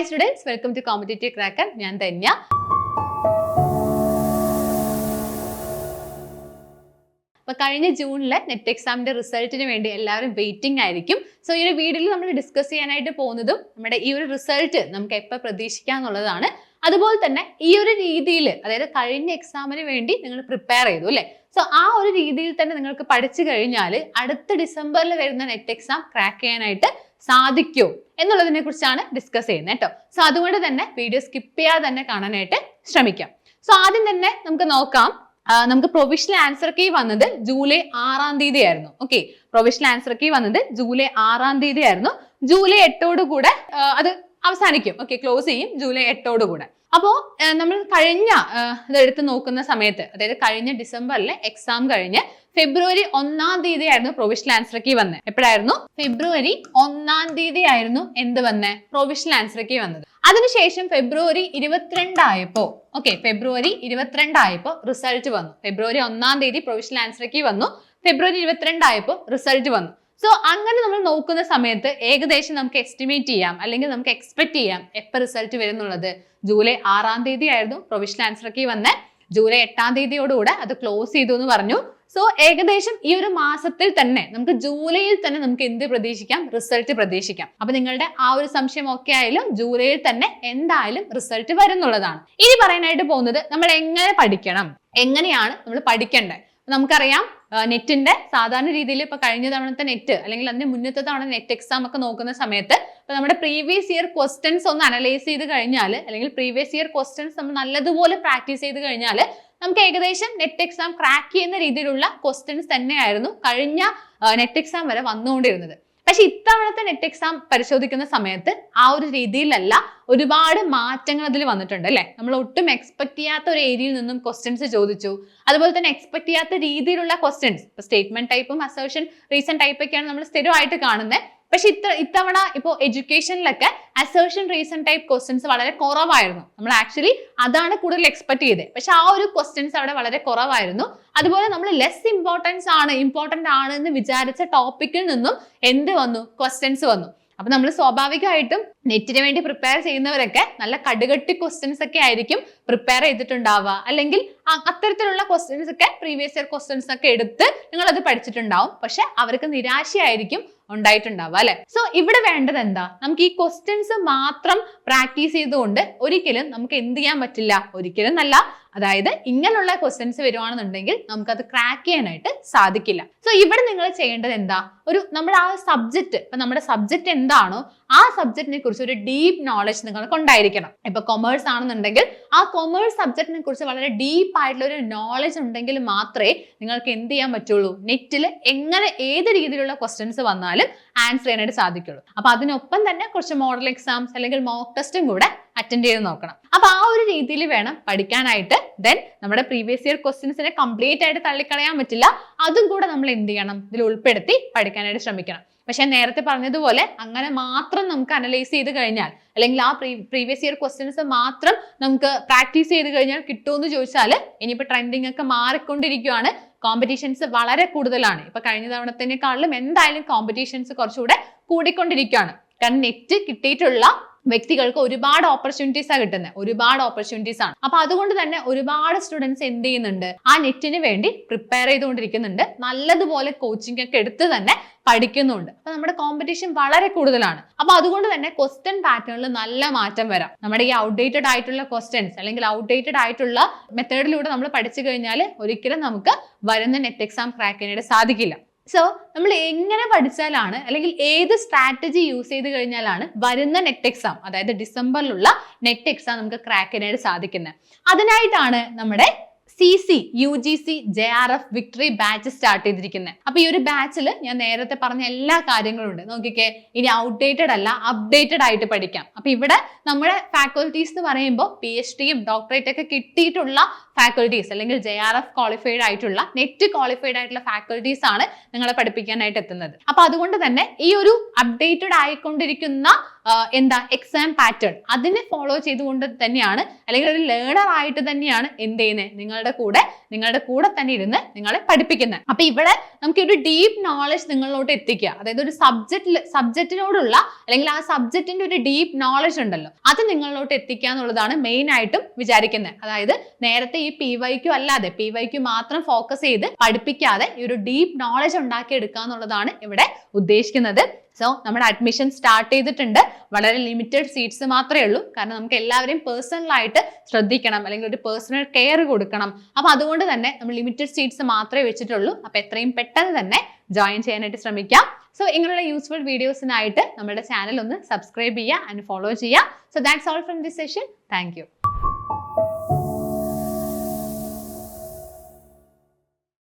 Hi students welcome to competitive cracker ഞാൻ ധന്യ. അപ്പൊ കഴിഞ്ഞ ജൂണിലെ നെറ്റ് എക്സാമിന്റെ റിസൾട്ടിന് വേണ്ടി എല്ലാവരും വെയിറ്റിംഗ് ആയിരിക്കും. സോ ഈ ഒരു വീഡിയോയിൽ നമ്മൾ ഡിസ്കസ് ചെയ്യാനായിട്ട് പോകുന്നതും നമ്മുടെ ഈ ഒരു റിസൾട്ട് നമുക്ക് എപ്പോൾ പ്രതീക്ഷിക്കാം എന്നുള്ളതാണ്. അതുപോലെ തന്നെ ഈ ഒരു രീതിയിൽ അതായത് കഴിഞ്ഞ എക്സാമിന് വേണ്ടി നിങ്ങൾ പ്രിപ്പയർ ചെയ്തു അല്ലേ? സോ ആ ഒരു രീതിയിൽ തന്നെ നിങ്ങൾക്ക് പഠിച്ചു കഴിഞ്ഞാൽ അടുത്ത ഡിസംബറിൽ വരുന്ന നെറ്റ് എക്സാം ക്രാക്ക് ചെയ്യാനായിട്ട് സാധിക്കോ എന്നുള്ളതിനെ കുറിച്ചാണ് ഡിസ്കസ് ചെയ്യുന്നത് കേട്ടോ. സോ അതുകൊണ്ട് തന്നെ വീഡിയോ സ്കിപ്പ് ചെയ്യാതെ തന്നെ കാണാനായിട്ട് ശ്രമിക്കാം. സോ ആദ്യം തന്നെ നമുക്ക് നോക്കാം. നമുക്ക് പ്രൊവിഷണൽ ആൻസർ കീ വന്നത് ജൂലൈ ആറാം തീയതി ആയിരുന്നു ഓക്കെ പ്രൊവിഷണൽ ആൻസർ കീ വന്നത് ജൂലൈ ആറാം തീയതി ആയിരുന്നു ജൂലൈ എട്ടോട് കൂടെ അത് അവസാനിക്കും. ഓക്കെ ക്ലോസ് ചെയ്യും ജൂലൈ എട്ടോട് കൂടെ. അപ്പോ ആ, നമ്മൾ കഴിഞ്ഞ ഇതെടുത്ത് നോക്കുന്ന സമയത്ത് അതായത് കഴിഞ്ഞ ഡിസംബറിലെ എക്സാം കഴിഞ്ഞ് ഫെബ്രുവരി ഒന്നാം തീയതി ആയിരുന്നു പ്രൊവിഷണൽ ആൻസർ കീ വന്നത് എപ്പോഴായിരുന്നു? ഫെബ്രുവരി ഒന്നാം തീയതി ആയിരുന്നു എന്ത് വന്നേ? പ്രൊവിഷണൽ ആൻസർ കീ വന്നത്. അതിനുശേഷം ഫെബ്രുവരി ഇരുപത്തിരണ്ടായപ്പോ ഓക്കെ ഫെബ്രുവരി ഇരുപത്തിരണ്ടായപ്പോ റിസൾട്ട് വന്നു. ഫെബ്രുവരി ഒന്നാം തീയതി പ്രൊവിഷണൽ ആൻസർ കീ വന്നു. ഫെബ്രുവരി ഇരുപത്തിരണ്ടായപ്പോ റിസൾട്ട് വന്നു. സോ അങ്ങനെ നമ്മൾ നോക്കുന്ന സമയത്ത് ഏകദേശം നമുക്ക് എസ്റ്റിമേറ്റ് ചെയ്യാം അല്ലെങ്കിൽ നമുക്ക് എക്സ്പെക്ട് ചെയ്യാം എപ്പോൾ റിസൾട്ട് വരുന്നുള്ളത്. ജൂലൈ ആറാം തീയതി ആയിരുന്നു പ്രൊവിഷണൽ ആൻസർ കീ വന്നേ. ജൂലൈ എട്ടാം തീയതിയോടുകൂടെ അത് ക്ലോസ് ചെയ്തു എന്ന് പറഞ്ഞു. സോ ഏകദേശം ഈ ഒരു മാസത്തിൽ തന്നെ നമുക്ക് ജൂലൈയിൽ തന്നെ നമുക്ക് എന്ത് പ്രതീക്ഷിക്കാം? റിസൾട്ട് പ്രതീക്ഷിക്കാം. അപ്പൊ നിങ്ങളുടെ ആ ഒരു സംശയം ഒക്കെ ആയാലും ജൂലൈയിൽ തന്നെ എന്തായാലും റിസൾട്ട് വരുന്നുള്ളതാണ്. ഇനി പറയാനായിട്ട് പോകുന്നത് നമ്മൾ എങ്ങനെ പഠിക്കണം? എങ്ങനെയാണ് നമ്മൾ പഠിക്കേണ്ടത്? നമുക്കറിയാം നെറ്റിന്റെ സാധാരണ രീതിയിൽ ഇപ്പൊ കഴിഞ്ഞ തവണത്തെ നെറ്റ് അല്ലെങ്കിൽ അതിന്റെ മുന്നത്തെ തവണ നെറ്റ് എക്സാം ഒക്കെ നോക്കുന്ന സമയത്ത് ഇപ്പൊ നമ്മുടെ പ്രീവിയസ് ഇയർ ക്വസ്റ്റ്യൻസ് ഒന്ന് അനലൈസ് ചെയ്ത് കഴിഞ്ഞാൽ അല്ലെങ്കിൽ പ്രീവിയസ് ഇയർ ക്വസ്റ്റ്യൻസ് നമ്മൾ നല്ലതുപോലെ പ്രാക്ടീസ് ചെയ്ത് കഴിഞ്ഞാൽ നമുക്ക് ഏകദേശം നെറ്റ് എക്സാം ക്രാക്ക് ചെയ്യുന്ന രീതിയിലുള്ള ക്വസ്റ്റ്യൻസ് തന്നെയായിരുന്നു കഴിഞ്ഞ നെറ്റ് എക്സാം വരെ വന്നുകൊണ്ടിരുന്നത്. പക്ഷെ ഇത്തവണത്തെ നെറ്റ് എക്സാം പരിശോധിക്കുന്ന സമയത്ത് ആ ഒരു രീതിയിലല്ല ഒരുപാട് മാറ്റങ്ങൾ അതിൽ വന്നിട്ടുണ്ട് അല്ലെ? നമ്മൾ ഒട്ടും എക്സ്പെക്ട് ചെയ്യാത്ത ഒരു ഏരിയയിൽ നിന്നും ക്വസ്റ്റ്യൻസ് ചോദിച്ചു. അതുപോലെ തന്നെ എക്സ്പെക്ട് ചെയ്യാത്ത രീതിയിലുള്ള ക്വസ്റ്റ്യൻസ് സ്റ്റേറ്റ്മെന്റ് ടൈപ്പും അസേർഷൻ റീസൺ ടൈപ്പൊക്കെയാണ് നമ്മൾ സ്ഥിരമായിട്ട് കാണുന്നത് പക്ഷെ ഇത്ര ഇത്തവണ ഇപ്പോൾ എഡ്യൂക്കേഷനിലൊക്കെ അസേർഷൻ റീസൺ ടൈപ്പ് ക്വസ്റ്റ്യൻസ് വളരെ കുറവായിരുന്നു. നമ്മൾ ആക്ച്വലി അതാണ് കൂടുതൽ എക്സ്പെക്ട് ചെയ്തത് പക്ഷെ ആ ഒരു ക്വസ്റ്റ്യൻസ് അവിടെ വളരെ കുറവായിരുന്നു. അതുപോലെ നമ്മൾ ലെസ് ഇമ്പോർട്ടൻസ് ആണ് ഇമ്പോർട്ടന്റ് ആണ് എന്ന് വിചാരിച്ച ടോപ്പിക്കിൽ നിന്നും എന്ത് വന്നു? ക്വസ്റ്റ്യൻസ് വന്നു. അപ്പൊ നമ്മൾ സ്വാഭാവികമായിട്ടും നെറ്റിന് വേണ്ടി പ്രിപ്പയർ ചെയ്യുന്നവരൊക്കെ നല്ല കടുകട്ടി ക്വസ്റ്റ്യൻസ് ഒക്കെ ആയിരിക്കും പ്രിപ്പയർ ചെയ്തിട്ടുണ്ടാവുക. അല്ലെങ്കിൽ അത്തരത്തിലുള്ള ക്വസ്റ്റ്യൻസ് ഒക്കെ പ്രീവിയസ് ഇയർ ക്വസ്റ്റ്യൻസ് ഒക്കെ എടുത്ത് നിങ്ങൾ അത് പഠിച്ചിട്ടുണ്ടാവും. പക്ഷെ അവർക്ക് നിരാശയായിരിക്കും ഉണ്ടായിട്ടുണ്ടാവുക അല്ലെ? സോ ഇവിടെ വേണ്ടത് എന്താ? നമുക്ക് ഈ ക്വസ്റ്റ്യൻസ് മാത്രം പ്രാക്ടീസ് ചെയ്തുകൊണ്ട് ഒരിക്കലും നമുക്ക് എന്ത് ചെയ്യാൻ പറ്റില്ല. ഒരിക്കലും നല്ല അതായത് ഇങ്ങനെയുള്ള ക്വസ്റ്റ്യൻസ് വരുവാണെന്നുണ്ടെങ്കിൽ നമുക്കത് ക്രാക്ക് ചെയ്യാനായിട്ട് സാധിക്കില്ല. സോ ഇവിടെ നിങ്ങൾ ചെയ്യേണ്ടത് എന്താ? ഒരു നമ്മുടെ ആ സബ്ജക്റ്റ് ഇപ്പൊ നമ്മുടെ സബ്ജക്റ്റ് എന്താണോ ആ സബ്ജക്റ്റിനെ കുറിച്ച് ഒരു ഡീപ്പ് നോളജ് നിങ്ങൾക്ക് ഉണ്ടായിരിക്കണം. ഇപ്പൊ കൊമേഴ്സ് ആണെന്നുണ്ടെങ്കിൽ ആ കൊമേഴ്സ് സബ്ജക്റ്റിനെ കുറിച്ച് വളരെ ഡീപ്പ് ആയിട്ടുള്ള ഒരു നോളജ് ഉണ്ടെങ്കിൽ മാത്രമേ നിങ്ങൾക്ക് എന്ത് ചെയ്യാൻ പറ്റുള്ളൂ? നെറ്റിൽ എങ്ങനെ ഏത് രീതിയിലുള്ള ക്വസ്റ്റ്യൻസ് വന്നാലും ആൻസർ ചെയ്യാനായിട്ട് സാധിക്കുള്ളൂ. അപ്പൊ അതിനൊപ്പം തന്നെ കുറച്ച് മോഡൽ എക്സാംസ് അല്ലെങ്കിൽ മോക്ക് ടെസ്റ്റും കൂടെ അറ്റൻഡ് ചെയ്ത് നോക്കണം. അപ്പൊ ആ ഒരു രീതിയിൽ വേണം പഠിക്കാനായിട്ട്. ദെൻ നമ്മുടെ പ്രീവിയസ് ഇയർ ക്വസ്റ്റ്യൻസിനെ കംപ്ലീറ്റ് ആയിട്ട് തള്ളിക്കളയാൻ പറ്റില്ല. അതും കൂടെ നമ്മൾ എന്ത് ചെയ്യണം? ഇതിൽ ഉൾപ്പെടുത്തി പഠിക്കാനായിട്ട് ശ്രമിക്കണം. പക്ഷെ നേരത്തെ പറഞ്ഞതുപോലെ അങ്ങനെ മാത്രം നമുക്ക് അനലൈസ് ചെയ്ത് കഴിഞ്ഞാൽ അല്ലെങ്കിൽ ആ പ്രീവിയസ് ഇയർ ക്വസ്റ്റ്യൻസ് മാത്രം നമുക്ക് പ്രാക്ടീസ് ചെയ്ത് കഴിഞ്ഞാൽ കിട്ടുമെന്ന് ചോദിച്ചാൽ ഇനിയിപ്പോൾ ട്രെൻഡിങ് ഒക്കെ മാറിക്കൊണ്ടിരിക്കുകയാണ് കോമ്പറ്റീഷൻസ് വളരെ കൂടുതലാണ്. ഇപ്പൊ കഴിഞ്ഞ തവണത്തേക്കാളും എന്തായാലും കോമ്പറ്റീഷൻസ് കുറച്ചുകൂടെ കൂടിക്കൊണ്ടിരിക്കുകയാണ് കാരണം നെറ്റ് കിട്ടിയിട്ടുള്ള വ്യക്തികൾക്ക് ഒരുപാട് ഓപ്പർച്യൂണിറ്റീസ് ആണ് കിട്ടുന്നത് ഒരുപാട് ഓപ്പർച്യൂണിറ്റീസ് ആണ്. അപ്പൊ അതുകൊണ്ട് തന്നെ ഒരുപാട് സ്റ്റുഡൻസ് എന്ത് ചെയ്യുന്നുണ്ട്? ആ നെറ്റിന് വേണ്ടി പ്രിപ്പയർ ചെയ്തുകൊണ്ടിരിക്കുന്നുണ്ട്. നല്ലതുപോലെ കോച്ചിങ് ഒക്കെ എടുത്ത് തന്നെ പഠിക്കുന്നുണ്ട്. അപ്പൊ നമ്മുടെ കോമ്പറ്റീഷൻ വളരെ കൂടുതലാണ്. അപ്പൊ അതുകൊണ്ട് തന്നെ ക്വസ്റ്റ്യൻ പാറ്റേണിൽ നല്ല മാറ്റം വരാം. നമ്മുടെ ഈ ഔട്ട്ഡേറ്റഡ് ആയിട്ടുള്ള ക്വസ്റ്റ്യൻസ് അല്ലെങ്കിൽ ഔട്ട്ഡേറ്റഡ് ആയിട്ടുള്ള മെത്തേഡിലൂടെ നമ്മൾ പഠിച്ചു കഴിഞ്ഞാൽ ഒരിക്കലും നമുക്ക് വരുന്ന നെറ്റ് എക്സാം ക്രാക്ക് ചെയ്യാനായിട്ട് സാധിക്കില്ല. സോ നമ്മൾ എങ്ങനെ പഠിച്ചാലാണ് അല്ലെങ്കിൽ ഏത് സ്ട്രാറ്റജി യൂസ് ചെയ്ത് കഴിഞ്ഞാലാണ് വരുന്ന നെറ്റ് എക്സാം അതായത് ഡിസംബറിലുള്ള നെറ്റ് എക്സാം നമുക്ക് ക്രാക്ക് ചെയ്യാനായിട്ട് സാധിക്കുന്നത് അതിനായിട്ടാണ് നമ്മുടെ C C U G C J R F victory batch start ചെയ്തിരിക്കുന്നത് അപ്പൊ ഈ ഒരു ബാച്ചിൽ ഞാൻ നേരത്തെ പറഞ്ഞ എല്ലാ കാര്യങ്ങളും ഉണ്ട് നോക്കിക്കേ ഇനി ഔട്ട്ഡേറ്റഡ് അല്ല അപ്ഡേറ്റഡ് ആയിട്ട് പഠിക്കാം. അപ്പൊ ഇവിടെ നമ്മുടെ ഫാക്കൽറ്റീസ് എന്ന് പറയുമ്പോൾ പി എച്ച് ഡിയും ഡോക്ടറേറ്റ് ഒക്കെ കിട്ടിയിട്ടുള്ള ഫാക്കൽറ്റീസ് അല്ലെങ്കിൽ ജെ ആർ എഫ് ക്വാളിഫൈഡ് ആയിട്ടുള്ള നെറ്റ് ക്വാളിഫൈഡ് ആയിട്ടുള്ള ഫാക്കൽറ്റീസ് ആണ് നിങ്ങളെ പഠിപ്പിക്കാനായിട്ട് എത്തുന്നത്. അപ്പൊ അതുകൊണ്ട് തന്നെ ഈ ഒരു അപ്ഡേറ്റഡ് ആയിക്കൊണ്ടിരിക്കുന്ന എന്താ എക്സാം പാറ്റേൺ അതിനെ ഫോളോ ചെയ്തുകൊണ്ട് തന്നെയാണ് അല്ലെങ്കിൽ ഒരു ലേണർ ആയിട്ട് തന്നെയാണ് എന്ത് ചെയ്യുന്നത് നിങ്ങൾ നിങ്ങളുടെ കൂടെ നിങ്ങളുടെ കൂടെ തന്നെ ഇരുന്ന് നിങ്ങളെ പഠിപ്പിക്കുന്നത് അപ്പൊ ഇവിടെ നമുക്ക് ഒരു ഡീപ്പ് നോളജ് നിങ്ങളിലോട്ട് എത്തിക്കുക. അതായത് ഒരു സബ്ജക്റ്റിൽ സബ്ജക്റ്റിനോടുള്ള അല്ലെങ്കിൽ ആ സബ്ജക്റ്റിന്റെ ഒരു ഡീപ്പ് നോളജ് ഉണ്ടല്ലോ അത് നിങ്ങളിലോട്ട് എത്തിക്കുക എന്നുള്ളതാണ് മെയിൻ ആയിട്ടും വിചാരിക്കുന്നത് അതായത് നേരത്തെ ഈ പി വൈക്കു അല്ലാതെ പി വൈക്കു മാത്രം ഫോക്കസ് ചെയ്ത് പഠിപ്പിക്കാതെ ഈ ഒരു ഡീപ്പ് നോളജ് ഉണ്ടാക്കി എടുക്കുക എന്നുള്ളതാണ് ഇവിടെ ഉദ്ദേശിക്കുന്നത്. സോ നമ്മുടെ അഡ്മിഷൻ സ്റ്റാർട്ട് ചെയ്തിട്ടുണ്ട്. വളരെ ലിമിറ്റഡ് സീറ്റ്സ് മാത്രമേ ഉള്ളൂ. കാരണം നമുക്ക് എല്ലാവരെയും പേഴ്സണലായിട്ട് ശ്രദ്ധിക്കണം. അല്ലെങ്കിൽ ഒരു പേഴ്സണൽ കെയർ കൊടുക്കണം. അപ്പൊ അതുകൊണ്ട് തന്നെ നമ്മൾ ലിമിറ്റഡ് സീറ്റ്സ് മാത്രമേ വെച്ചിട്ടുള്ളൂ. അപ്പൊ എത്രയും പെട്ടെന്ന് തന്നെ ജോയിൻ ചെയ്യാനായിട്ട് ശ്രമിക്കാം. സോ ഇങ്ങനെയുള്ള യൂസ്ഫുൾ വീഡിയോസിനായിട്ട് നമ്മുടെ ചാനൽ ഒന്ന് സബ്സ്ക്രൈബ് ചെയ്യുക ആൻഡ് ഫോളോ ചെയ്യുക. So that's all from this session thank